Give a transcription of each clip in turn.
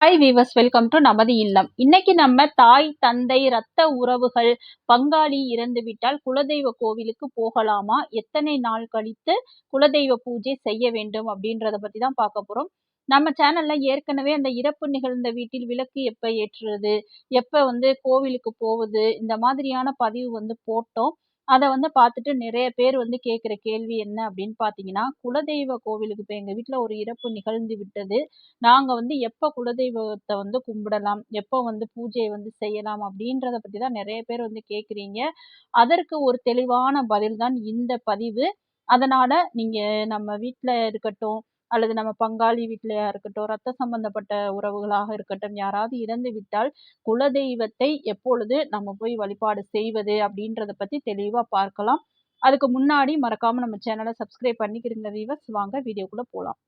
Hi viewers welcome to நமது இல்லம். இன்னைக்கு நம்ம தாய் தந்தை ரத்த உறவுகள் பங்காளி இறந்து விட்டால் குலதெய்வ கோவிலுக்கு போகலாமா? எத்தனை நாள் கழித்து குலதெய்வ பூஜை செய்ய வேண்டும் அப்படின்றத பத்தி தான் பார்க்க போறோம். நம்ம சேனல்ல ஏற்கனவே அந்த இறப்பு நிகழ்ந்த வீட்டில் விளக்கு எப்ப ஏற்றுறது எப்ப வந்து கோவிலுக்கு போவது இந்த மாதிரியான பதிவு வந்து போட்டோம். அதை வந்து பார்த்துட்டு நிறைய பேர் வந்து கேட்குற கேள்வி என்ன அப்படின்னு பார்த்தீங்கன்னா குலதெய்வ கோவிலுக்கு இப்போ எங்கள் வீட்டில் ஒரு இறப்பு நிகழ்ந்து விட்டது. நாங்கள் வந்து எப்போ குலதெய்வத்தை வந்து கும்பிடலாம் எப்போ வந்து பூஜையை வந்து செய்யலாம் அப்படின்றத பற்றி தான் நிறைய பேர் வந்து கேட்குறீங்க அதற்கு ஒரு தெளிவான பதில் தான் இந்த பதிவு. அதனால் நீங்கள் நம்ம வீட்டில் இருக்கட்டும் அல்லது நம்ம பங்காளி வீட்டிலையா இருக்கட்டும் ரத்த சம்பந்தப்பட்ட உறவுகளாக இருக்கட்டும் யாராவது இறந்து விட்டால் குலதெய்வத்தை எப்பொழுது நம்ம போய் வழிபாடு செய்வது அப்படின்றத பற்றி தெளிவாக பார்க்கலாம். அதுக்கு முன்னாடி மறக்காமல் நம்ம சேனலை சப்ஸ்கிரைப் பண்ணிக்கிறீங்க வீவர்ஸ் வாங்க வீடியோக்குள்ளே போகலாம்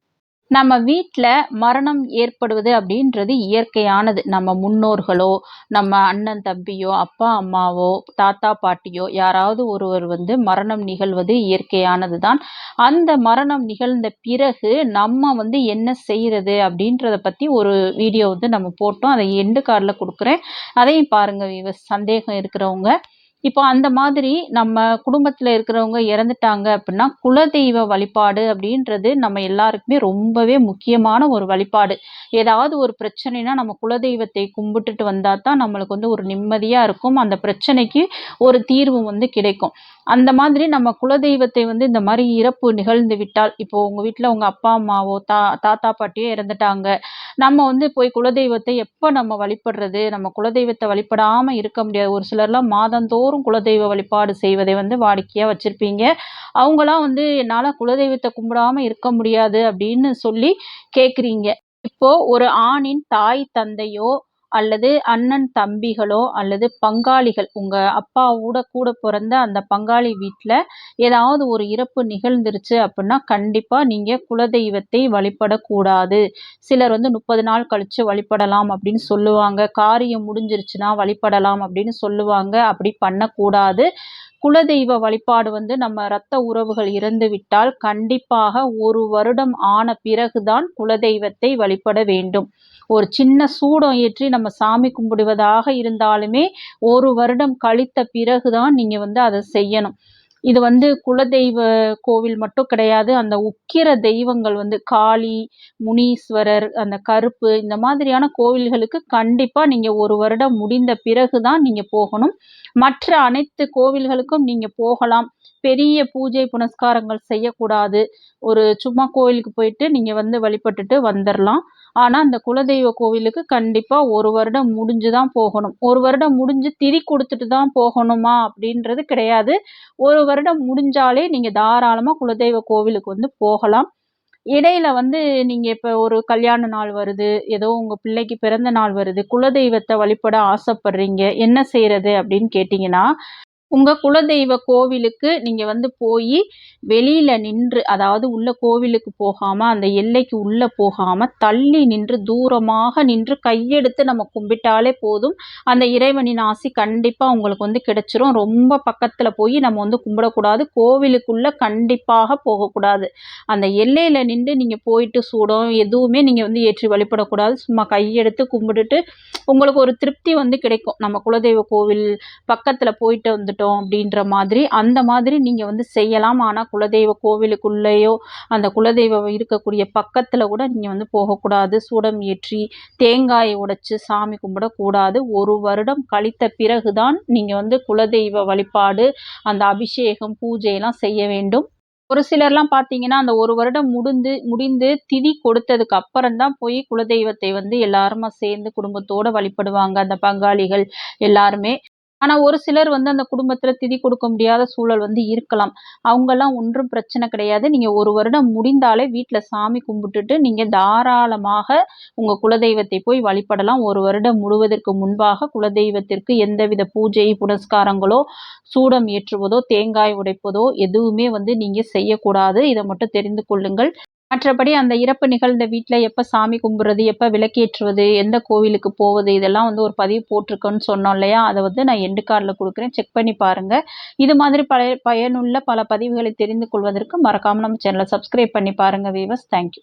நம்ம வீட்டில் மரணம் ஏற்படுவது அப்படின்றது இயற்கையானது. நம்ம முன்னோர்களோ நம்ம அண்ணன் தம்பியோ அப்பா அம்மாவோ தாத்தா பாட்டியோ யாராவது ஒருவர் வந்து மரணம் நிகழ்வது இயற்கையானது தான் அந்த மரணம் நிகழ்ந்த பிறகு நம்ம வந்து என்ன செய்கிறது அப்படின்றத பற்றி ஒரு வீடியோ வந்து நம்ம போட்டோம். அதை எண்டு கார்டில் கொடுக்குறேன். அதையும் பாருங்கள் சந்தேகம் இருக்கிறவங்க. இப்போ அந்த மாதிரி நம்ம குடும்பத்தில் இருக்கிறவங்க இறந்துட்டாங்க அப்படின்னா குலதெய்வ வழிபாடு அப்படின்றது நம்ம எல்லாருக்குமே ரொம்பவே முக்கியமான ஒரு வழிபாடு. ஏதாவது ஒரு பிரச்சனைனா நம்ம குலதெய்வத்தை கும்பிட்டுட்டு வந்தால் தான் நம்மளுக்கு வந்து ஒரு நிம்மதியாக இருக்கும். அந்த பிரச்சனைக்கு ஒரு தீர்வு வந்து கிடைக்கும். அந்த மாதிரி நம்ம குலதெய்வத்தை வந்து இந்த மாதிரி இறப்பு நிகழ்ந்து விட்டால் இப்போ உங்கள் வீட்டில் உங்கள் அப்பா அம்மாவோ தா தாத்தா பாட்டியோ இறந்துட்டாங்க. நம்ம வந்து போய் குலதெய்வத்தை எப்போ நம்ம வழிபடுறது? நம்ம குலதெய்வத்தை வழிபடாமல் இருக்க முடியாது. ஒரு சிலர்லாம் மாதந்தோறும் குலதெய்வ வழிபாடு செய்வதை வந்து வாடிக்கையாக வச்சுருப்பீங்க. அவங்களாம் வந்து என்னால் குலதெய்வத்தை கும்பிடாமல் இருக்க முடியாது அப்படின்னு சொல்லி கேட்குறீங்க இப்போ ஒரு ஆணின் தாய் தந்தையோ அல்லது அண்ணன் தம்பிகளோ அல்லது பங்காளிகள் உங்கள் அப்பாவோட கூட பிறந்த அந்த பங்காளி வீட்டில் ஏதாவது ஒரு இறப்பு நிகழ்ந்துருச்சு அப்படின்னா கண்டிப்பாக நீங்கள் குலதெய்வத்தை வழிபடக்கூடாது. சிலர் வந்து முப்பது நாள் கழித்து வழிபடலாம் அப்படின்னு சொல்லுவாங்க. காரியம் முடிஞ்சிருச்சுன்னா வழிபடலாம் அப்படின்னு சொல்லுவாங்க. அப்படி பண்ணக்கூடாது. குலதெய்வ வழிபாடு வந்து நம்ம இரத்த உறவுகள் இறந்துவிட்டால் கண்டிப்பாக ஒரு வருடம் ஆன பிறகுதான் குலதெய்வத்தை வழிபட வேண்டும். ஒரு சின்ன சூடம் ஏற்றி நம்ம சாமி கும்பிடுவதாக இருந்தாலுமே ஒரு வருடம் கழித்த பிறகுதான் நீங்க வந்து அதை செய்யணும். இது வந்து குலதெய்வ கோவில் மட்டும் கிடையாது. அந்த உக்கிர தெய்வங்கள் வந்து காளி முனீஸ்வரர் அந்த கருப்பு இந்த மாதிரியான கோவில்களுக்கு கண்டிப்பாக நீங்கள் ஒரு வருடம் முடிந்த பிறகு தான் நீங்கள் போகணும். மற்ற அனைத்து கோவில்களுக்கும் நீங்கள் போகலாம். பெரிய பூஜை புனஸ்காரங்கள் செய்யக்கூடாது. ஒரு சும்மா கோவிலுக்கு போயிட்டு நீங்கள் வந்து வழிபட்டுட்டு வந்துடலாம் ஆனால் அந்த குலதெய்வ கோவிலுக்கு கண்டிப்பாக ஒரு வருடம் முடிஞ்சு தான் போகணும். ஒரு வருடம் முடிஞ்சு திரி கொடுத்துட்டு தான் போகணுமா அப்படின்றது கிடையாது. ஒரு வருடம் முடிஞ்சாலே நீங்கள் தாராளமாக குலதெய்வ கோவிலுக்கு வந்து போகலாம். இடையில வந்து நீங்கள் இப்போ ஒரு கல்யாண நாள் வருது ஏதோ உங்கள் பிள்ளைக்கு பிறந்த நாள் வருது குலதெய்வத்தை வழிபட ஆசைப்படுறீங்க என்ன செய்கிறது அப்படின்னு கேட்டீங்கன்னா உங்கள் குலதெய்வ கோவிலுக்கு நீங்கள் வந்து போய் வெளியில் நின்று அதாவது உள்ள கோவிலுக்கு போகாமல் அந்த எல்லைக்கு உள்ளே போகாமல் தள்ளி நின்று தூரமாக நின்று கையெடுத்து நம்ம கும்பிட்டாலே போதும். அந்த இறைவனின் ஆசி கண்டிப்பாக உங்களுக்கு வந்து கிடைச்சிரும். ரொம்ப பக்கத்தில் போய் நம்ம வந்து கும்பிடக்கூடாது. கோவிலுக்குள்ளே கண்டிப்பாக போகக்கூடாது. அந்த எல்லையில் நின்று நீங்கள் போயிட்டு சூடம் எதுவுமே நீங்கள் வந்து ஏற்றி வழிபடக்கூடாது. சும்மா கையெடுத்து கும்பிட்டுட்டு உங்களுக்கு ஒரு திருப்தி வந்து கிடைக்கும். நம்ம குலதெய்வ கோவில் பக்கத்தில் போயிட்டு வந்துட்டு இருக்கட்டும் அப்படின்ற மாதிரி அந்த மாதிரி நீங்கள் வந்து செய்யலாம். ஆனால் குலதெய்வ கோவிலுக்குள்ளேயோ அந்த குலதெய்வம் இருக்கக்கூடிய பக்கத்தில் கூட நீங்கள் வந்து போகக்கூடாது. சூடம் ஏற்றி தேங்காயை உடைச்சி சாமி கும்பிடக்கூடாது ஒரு வருடம் கழித்த பிறகுதான் நீங்கள் வந்து குலதெய்வ வழிபாடு அந்த அபிஷேகம் பூஜையெல்லாம் செய்ய வேண்டும். ஒரு சிலர்லாம் பார்த்தீங்கன்னா அந்த ஒரு வருடம் முடிந்து முடிந்து திதி கொடுத்ததுக்கு அப்புறம் தான் போய் குலதெய்வத்தை வந்து எல்லாருமா சேர்ந்து குடும்பத்தோடு வழிபடுவாங்க. அந்த பங்காளிகள் எல்லாருமே ஆனால் ஒரு சிலர் வந்து அந்த குடும்பத்தில் திதி கொடுக்க முடியாத சூழல் வந்து இருக்கலாம். அவங்கெல்லாம் ஒன்றும் பிரச்சனை கிடையாது. நீங்கள் ஒரு வருடம் முடிந்தாலே வீட்டில் சாமி கும்பிட்டுட்டு நீங்கள் தாராளமாக உங்கள் குலதெய்வத்தை போய் வழிபடலாம். ஒரு வருடம் முழுவதற்கு முன்பாக குலதெய்வத்திற்கு எந்தவித பூஜை புனஸ்காரங்களோ சூடம் ஏற்றுவதோ தேங்காய் உடைப்பதோ எதுவுமே வந்து நீங்கள் செய்யக்கூடாது. இதை மட்டும் தெரிந்து கொள்ளுங்கள். மற்றபடி அந்த இறப்பு நிகழ்ந்த வீட்டில் எப்போ சாமி கும்பிட்றது எப்போ விளக்கேற்றுவது எந்த கோவிலுக்கு போவது இதெல்லாம் வந்து ஒரு பதிவு போட்டிருக்கோன்னு சொன்னோம் இல்லையா? அதை வந்து நான் எண்டு கார்டில் கொடுக்குறேன். செக் பண்ணி பாருங்கள் இது மாதிரி பல பயனுள்ள பல பதிவுகளை தெரிந்து கொள்வதற்கு மறக்காமல் நம்ம சேனலை சப்ஸ்கிரைப் பண்ணி பாருங்கள் வீவர்ஸ் தேங்க்யூ